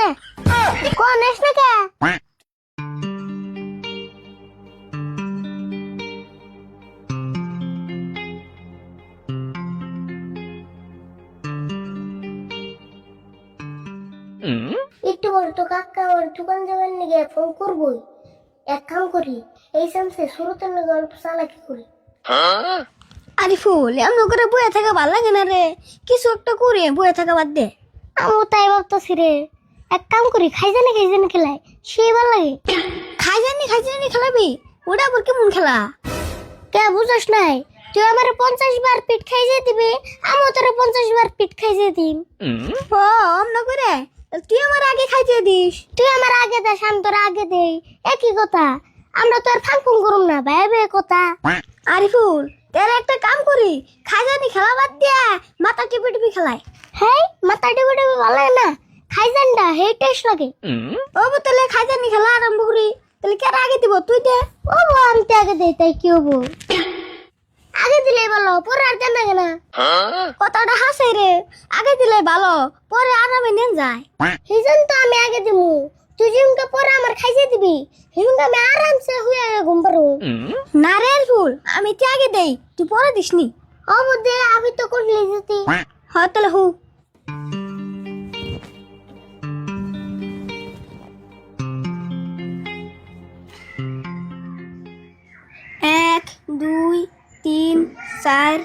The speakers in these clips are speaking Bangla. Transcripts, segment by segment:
না কোন এস না কে? একটু তো কাকা আমার দোকান যাবেন নাকি ফোন করবই। এক কাম করি এই সামসে শুরুতে না গল্প চালাকি করি। আরে ফুল এমন করে বয়ে থাকা ভালো লাগে না রে। কিছু একটা করি বয়ে থাকা বাদ দে। আমিও তাই ভাবতেছি রে। এক কাম করি খাই জানি খাই জানি খেলাই। সে ভালো লাগে। খাই জানি খাই জানি খেলাবি? ওটা আবার কেমন খেলা? কে বুঝস নাই? তুই আমার পঞ্চাশ বার পিঠ খাই যে দিবি আমিও তোর পঞ্চাশ বার পিঠ খাই যে দিম। ও অমন করে তুই আমার আগে খাইতে দিস। তুই আমার আগে দেস আমি তোর আগে দেই। একই কথা। আমরা তো আর ফাংফুং করুম না ভাই ভাই কথা। আরিফুল তোর একটা কাম করি খাইজানি খেলা বাদ দিয়া মাথা টিপে টিপে খেলায় হেই মাথা টিপে টিপে ভালো না। খাইজানটা হে টেস্ট লাগে। ও তাহলে খাইজানি খেলা আরম্ভ করি তাহলে কে আগে দিব তুই দে? ও আমি তো আগে দেই তাই কি হব? আগে দিলে ভালো পরে আর দেন না কথাটা হাসে রে আগে দিলে ভালো পরে আরামে নেন যায়। জন্য তো আমি আগে দিমু। তুই যেমনকে পরে আমার খাইছে দিবি সেমনকে আমি আরামসে হুয়ে ঘুম পারব নারেল ফুল আমি তুই আগে দেই তুই পরে দিসনি ও দে আমি তো। করলি যেতি হয় তাহলে হু চার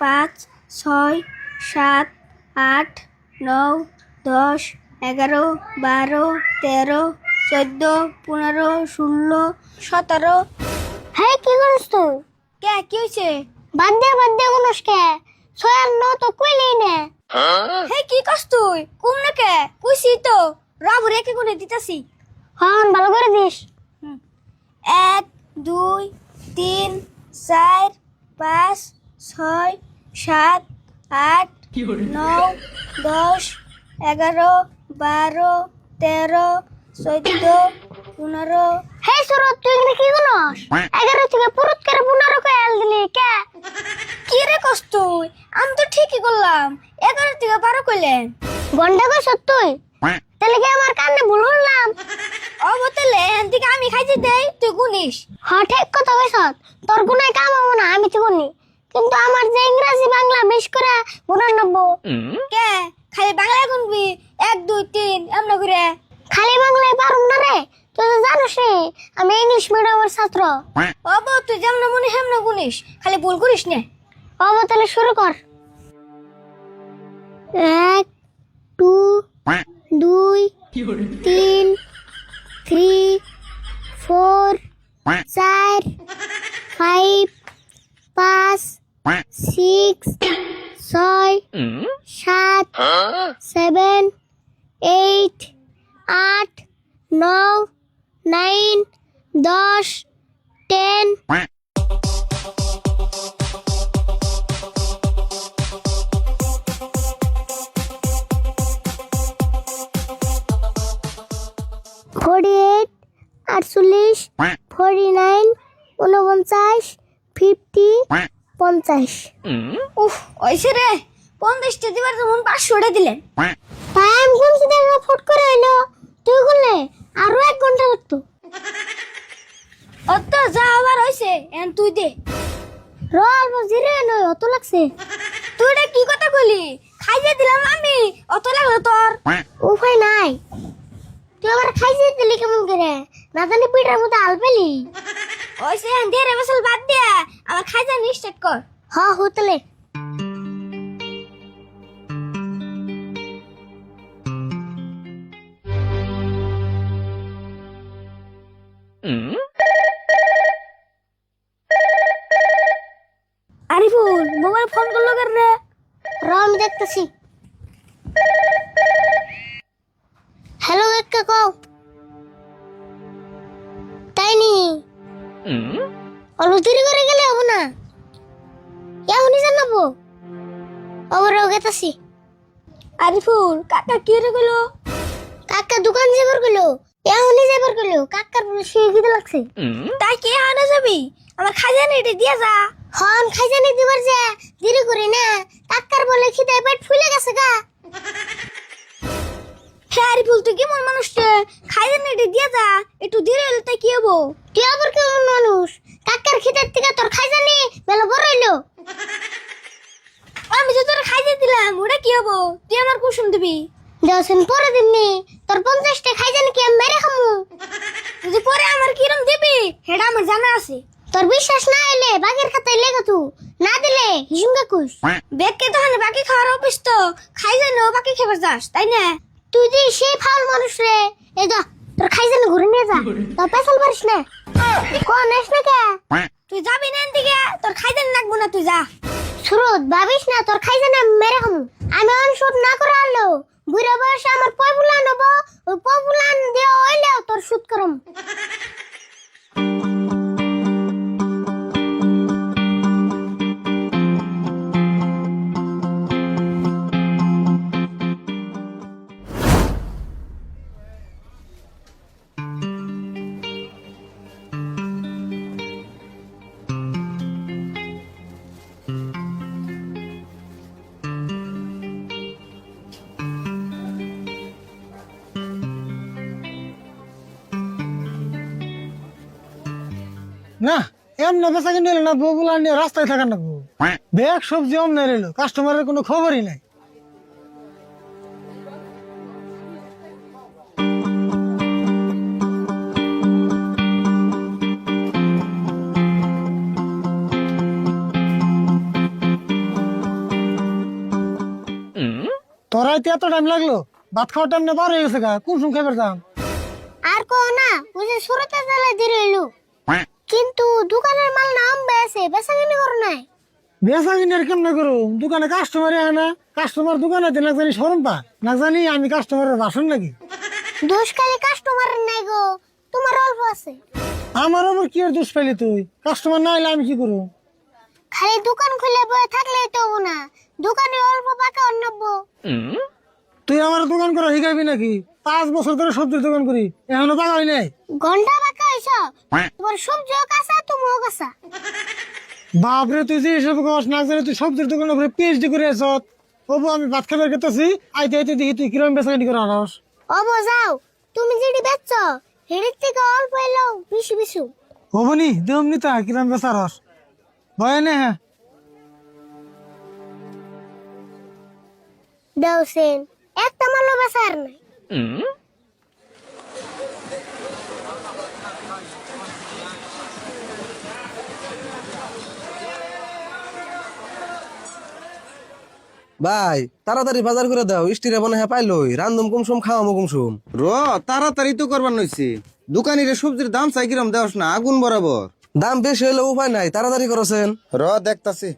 পাঁচ ছয় সাত আট নয় দশ এগারো বারো তেরো চোদ্দ পনেরো ষোলো সতেরো। হ্যাঁ কি করিস তুই কে কি হয়েছে বাদ দে বাদ দে কোনস কে? ছয় আর ন তো কইলেই না। হে কি কস তুই? কুম না কে? কইছি তো রাবু রেখে কোনে দিতাছি। হন ভালো করে দিস। এক দুই তিন চার পাঁচ ছয় সাত আট নয় দশ এগারো বারো তেরো চোদ্দ পনেরো। হে সুরত তুই এখানে কি করস? এগারো থেকে পুরুত করে পনেরো করে আল দিলি কে? কি রে কস তুই? আমি তো ঠিকই করলাম। এগারো থেকে বারো কইলেন। গন্ডা কইস তুই? তাহলে কি আমার কানে ভুল হলাম ও বতলে এখান আমি খাইতে দেই তুই গুনিস। হ্যাঁ ঠিক কথা কইছ তোর গুনায় কাম হব না আমি তো গুনি। কিন্তু আমার যে ইংরেজি বাংলা মিশ করে গুণার নব্বো কে? খালি বাংলায় গুনবি? এক দুই তিন এমন করে। খালি বাংলায় পারুম না রে? তুই তো জানিস রে আমি ইংলিশ মিডিয়ামের ছাত্র। বউ তুই যেমন মনে হেমন গুনিস খালি ভুল করিস না। বউ তাহলে শুরু কর। এক টু দুই তিন থ্রি ফোর চার ফাইভ পাঁচ সিক্স ছয়, সাত সেভেন এইট আট, নয় নাইন দশ টেন ফোরটি এইট আটচল্লিশ ফোরটি নাইন উনপঞ্চাশ ফিফটি পঞ্চাশ। উফ ওইসে রে। পঞ্চাশটা দিবার তখন পাঁচশোটা দিলেন। তাই আমি কোনছি দেখা ফট করে এলো। তুই করলে আরও এক ঘণ্টা লাগতো। অত যা আবার হইছে এন তুই দে। র অল্প জিরে নয় অত লাগছে। তুই এটা কি কথা কইলি? খাইয়ে দিলাম আমি অত লাগল তোর। উপায় নাই। তুই আবার খাইয়ে দিলি কেমন করে? না জানি পিঠার মধ্যে আল ওইসে এন দিয়ে বসল বাদ দিয়া আমার খাইজা স্টার্ট কর। হ হতলে আরিফুল মোবাইল ফোন করল কেন রে? র আমি দেখতেছি। হ্যালো একটা কও। তাই নি? অল্প দেরি করে গেলে হব না। এখনই জানাব ওরা গেতাছি আরিফুল কাকা কি রে গেলো কাকা দোকান যাবার গেলো এখনই যাবার গেলো কাকার বলে শুয়ে গিয়ে লাগছে। তাই কে আনা যাবি? আমার খাজানি এটা দিয়া যা। হন খাজানি দিবার যা। দেরি করি না। কাকার বলে খিদে পেট ফুলে গেছে গা। হ্যাঁ ফুল তুই কেমন মানুষ রে? খাই দেন এটি দিয়ে যা। একটু ধীরে হলে তাই কি হব? তুই আবার কেমন মানুষ? কাকার খিদের থেকে তোর খাই জানি বেলা বড় হইল। আমি তো তোর খাই দিয়ে দিলাম ওটা কি হব? তুই আমার কুসুম দিবি। দশদিন পরে দিমনি তোর পঞ্চাশটা খাই জানি কি আমি মেরে খামু? যদি পরে আমার কিরম দিবি সেটা আমার জানা আছে। তোর বিশ্বাস না এলে বাগের খাতায় লেগে তু। না দিলে হিসুঙ্গা কুস বেগকে তো হানে বাকি খাওয়ার অফিস তো খাই জানো বাকি খেবার যাস তাই না? তুই যে সেই ফাল মানুষ রে। এই যা তোর খাই জানো ঘুরে নিয়ে যা। তোর পেছাল পারিস না। কোন এস না কে? তুই যাবি না এদিকে তোর খাই জানি লাগবো না তুই যা। সুরত ভাবিস না তোর খাই জানি আমি মেরে খামু। আমি অনশোধ না করে আনলো। বুড়া বয়সে আমার পপুলান নেব ওই পপুলান দিয়ে হইলেও তোর সুদ করম। না এমনি বেচা কিনে না বউগুলা নিয়ে রাস্তায় থাকার না বউ। ব্যাগ সবজি অমনে এলো কাস্টমারের কোনো খবরই নাই। তোরাইতে এত টাইম লাগল? ভাত খাওয়ার টাইম না বার হয়ে গেছে গা কোন সময় খাবার দাম আর কো না ওই যে সুরতে জেলা দিয়ে এলো কিন্তু দোকানের মাল নাম বেছে বেচা কিনে করো নাই। বেচা কিনে কেমনে করো দোকানে কাস্টমার আয় না কাস্টমার দোকানে না জানি সরম পা না জানি আমি কাস্টমারের বাসন নাকি? দোষ খালি কাস্টমারের নাই গো তোমার অল্প আছে। আমার আবার কি আর দোষ পাইলি তুই? কাস্টমার না এলে আমি কি করব খালি দোকান খুলে বয়ে থাকলেই তো হব না। দোকানে অল্প পাকা অন্নব্য তুই আমার দোকান করা শিখাইবি নাকি? পাঁচ বছর ধরে সবজির দোকান করি এখনও টাকা হয় নাই। ঘণ্টা তোমার সবজিও কাঁচা তুমিও কাঁচা বাপরে তুই যে এসব কস না জানি তুই সবজির উপরে পিএইচডি করে ওবো আমি ভাত খাবার খেতেছি। আইতে আইতে দেখি তুই কিরম বেচাকেনি করে আনস। অব যাও। তুমি যেটি বেচছ হেড়ির থেকে অল্প এলো বিশু বিশু। হবনি দেম নিতা কিরম বেচা রস ভয় নে হ্যাঁ। দেওসেন একটা মালও বেচার নাই। ভাই তাড়াতাড়ি বাজার করে দাও স্টিরে মনে হয় পাইলই। রান্ধুম কুমসুম খাওয়ামো কুমসুম। র তাড়াতাড়ি তো করবার নইছি। দোকানিরে সবজির দাম চাই কিরম দেওস না আগুন বরাবর। দাম বেশি হইলে উপায় নাই তাড়াতাড়ি করছেন। র দেখতাছি।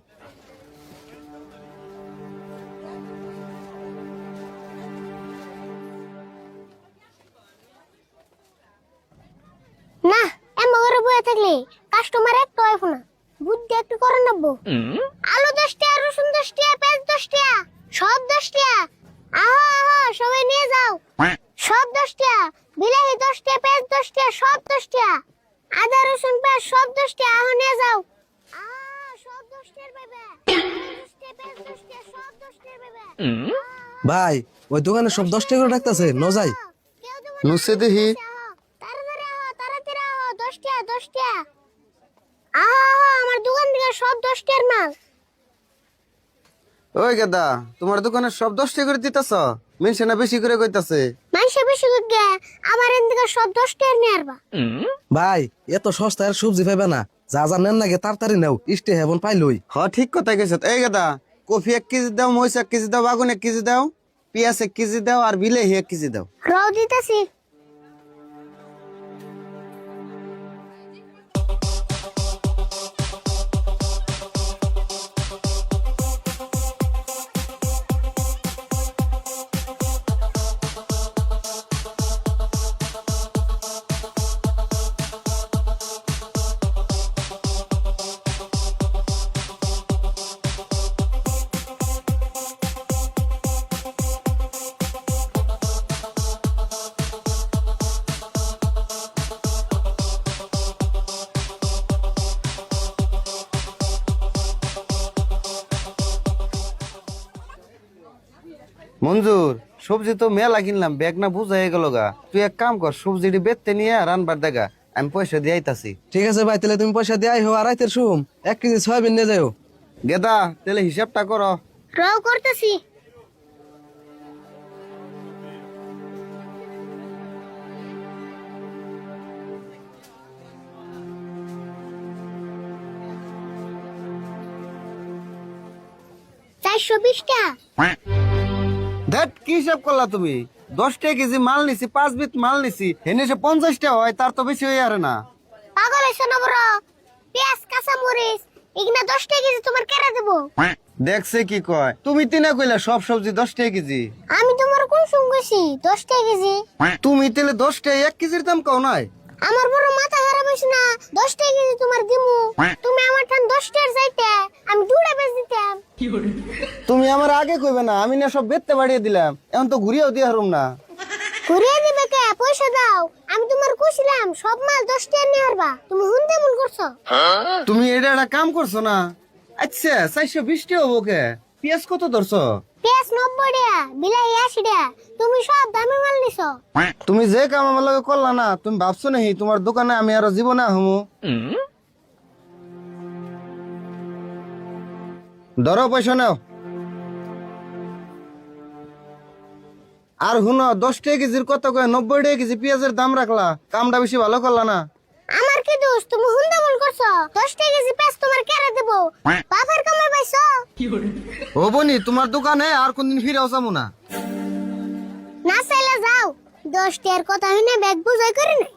না এমন করে বয়ে থাকলে কাস্টমার একটু না। বুদ্ধি একটু করে নেব আলু দশ টাকা রসুন দশ টাকা পেঁয়াজ দশ টাকা সব দশ টাকা আহা আহা সবাই নিয়ে যাও। সব দশ টাকা বিলাহি দশ টাকা পেঁয়াজ দশ টাকা সব দশ টাকা আদা রসুন পেঁয়াজ সব দশ টাকা আহ নিয়ে যাও। ভাই ওই দোকানে সব দশ টাকা করে ডাকতেছে ন যাই। নুসে আহা। আমার দোকান থেকে সব দশ টাকার মাল। ওই গেদা তোমার দোকানে সব দশ টাকা করে দিতেছ? মিনসে না বেশি করে কইতাছে? মানুষে বেশি গে আমার এন থেকে সব দশ নিয়ে আসবা। ভাই এত সস্তা আর সবজি পাইবে না। যা যা নেন লাগে তাড়াতাড়ি নেও স্টে হেবন পাইলই। হ ঠিক কথা কইছ এই গেদা কফি এক কেজি দাও মহিষ এক কেজি দাও বাগুন এক কেজি দাও পিয়াজ এক কেজি দাও আর বিলাহি এক কেজি দাও। রও দিতেছি। মঞ্জুর সবজি তো মেলা কিনলাম ব্যাগ না বুঝাই গেল গা। তুই এক কাম কর সবজিটি বেচতে নিয়ে রানবার দেখা আমি পয়সা দিয়ে আইতাছি। ঠিক আছে ভাই তাহলে তুমি পয়সা দিয়ে আইহো আর রাইতের সুম এক কেজি সয়াবিন নিয়ে যাও গেদা তাহলে হিসাবটা করো। রও করতেছি। চারশো বিশটা। দেখ কি হিসাব করলা তুমি? দশ টাকা কেজি মাল নিছি পাঁচ বিত মাল নিছি হেনে সে পঞ্চাশটা হয় তার তো বেশি হয়ে আরে না। পাগল না বড়? পেঁয়াজ কাঁচা মরিচ এগুলা দশ টাকা কেজি তোমার কেটে দেবো। দেখছে কি কয়? তুমি তিনা কইলা সব সবজি দশ টাকা কেজি। আমি তোমার কোন সঙ্গ গেছি দশ টাকা কেজি? তুমি তাহলে দশ টাকা এক কেজির দাম কও নাই? আমার বড় মাথা খারাপ হয়েছে না দশ টাকা কেজি তোমার দিমু তুমি আমার ঠান দশ টাকার চাইতে আমি দুটা বেচ দিতাম তুমি আমার আগে কইবে না আমি না সব বেচতে বাড়িয়ে দিলাম। এখন তো ঘুরিয়েও দিয়ে হারুম না। ঘুরিয়ে দিবে কে? পয়সা দাও। আমি তোমার কইছিলাম সব মাল দশ টাকা নিয়ে আসবা তুমি হুন তেমন করছ। তুমি এটা একটা কাম করছ না? আচ্ছা চারশো বিশটি হব কে? পেঁয়াজ কত ধরছো? পেঁয়াজ নব্বই টাকা বিলাহি আশি টাকা। তুমি সব দামি মাল নিছো। তুমি যে কাম আমার লগে করলা না তুমি ভাবছ নাহি তোমার দোকানে আমি আরও জীবনে আহমু? ধরো পয়সা নাও। আর হুন দশ টাকা কেজির কত কয়? নব্বই টাকা কেজি পেঁয়াজের দাম রাখলা। কামটা বেশি ভালো করলা না? আমার কি দোষ? তুমি হুন বল করছ। দশ টাকা কেজি পেঁয়াজ তোমার কেড়ে দেবো। বাপের কামাই পাইছো? ও বনি তোমার দোকানে আর কোনদিন ফিরে আসামু না। না চাইলে যাও। দশ টাকার কথা হইনে ব্যাগ বুঝাই করি নাই